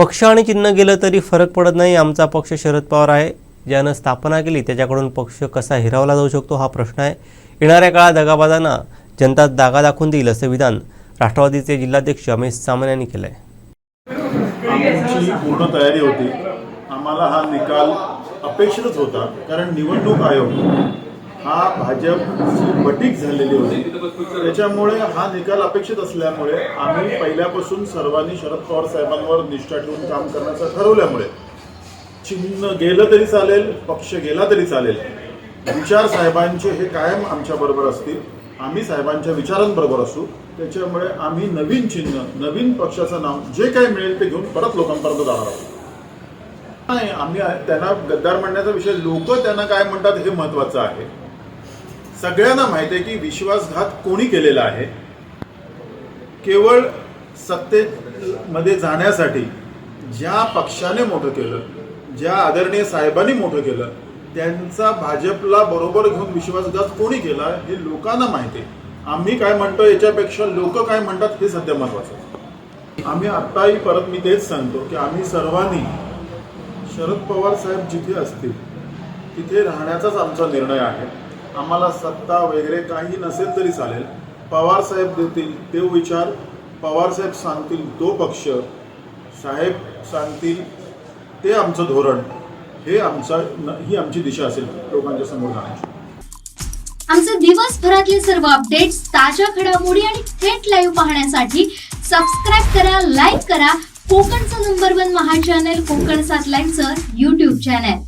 पक्ष आणि चिन्ह गेलं तरी फरक पडत नाही. आमचा पक्ष शरद पवार आहे. ज्यानं स्थापना केली त्याच्याकडून पक्ष कसा हिरावला जाऊ शकतो हा प्रश्न आहे. येणाऱ्या काळात दगाबाजांना जनता दागा दाखवून देईल असं विधान राष्ट्रवादीचे जिल्हाध्यक्ष अमित सामंत यांनी केलं आहे पूर्ण तयारी होती. आम्हाला हा निकाल अपेक्षितच होता. कारण निवडणूक आयोग हा भाजप बटीक झालेली होती. त्याच्यामुळे हा निकाल अपेक्षित असल्यामुळे आम्ही पहिल्यापासून सर्वांनी शरद पवार साहेबांवर निष्ठा ठेवून काम करण्याचं ठरवल्यामुळे. चिन्ह गेलं तरी चालेल पक्ष गेला तरी चालेल. विचार साहेबांचे हे कायम आमच्या बरोबर असतील. आम्ही साहेबांच्या विचारांबरोबर असू. त्याच्यामुळे आम्ही नवीन चिन्ह नवीन पक्षाचं नाव जे काही मिळेल ते घेऊन परत लोकांपर्यंत जाणार आहोत. नाही आम्ही त्यांना गद्दार म्हणण्याचा विषय लोक त्यांना काय म्हणतात हे महत्वाचं आहे. सगळ्यांना माहिती आहे की विश्वासघात कोणी केलेला आहे? केवळ सत्तेमध्ये जाण्यासाठी ज्या पक्षाने मोठं केलं ज्या आदरणीय साहेबांनी मोठं केलं त्यांचा भाजपला बरोबर घेऊन विश्वासघात कोणी केला हे लोकांना माहिती आहे. आम्ही काय म्हणतो याच्यापेक्षा लोक काय म्हणतात हे सध्या महत्वाचं आम्ही आत्ताही परत मी तेच सांगतो की आम्ही सर्वांनी शरद पवार साहेब जिथे असतील तिथे राहण्याचाच आमचा निर्णय आहे. आम्हाला सत्ता वगैरे काही नसेल तरी चालेल. पवार साहेब देतील ते विचार. पवार साहेब सांगतील तो पक्ष. साहेब सांगतील ते आमचं धोरण. हे आमचा ही आमची दिशा असेल लोकांच्या समोर जाण्याची. आमचे दिवसभरातले सर्व अपडेट्स ताज्या घडामोडी आणि थेट लाईव्ह पाहण्यासाठी सबस्क्राईब करा लाईक करा. कोकणचं number one Maha channel Kokan सात लाईनचं युट्यूब चॅनल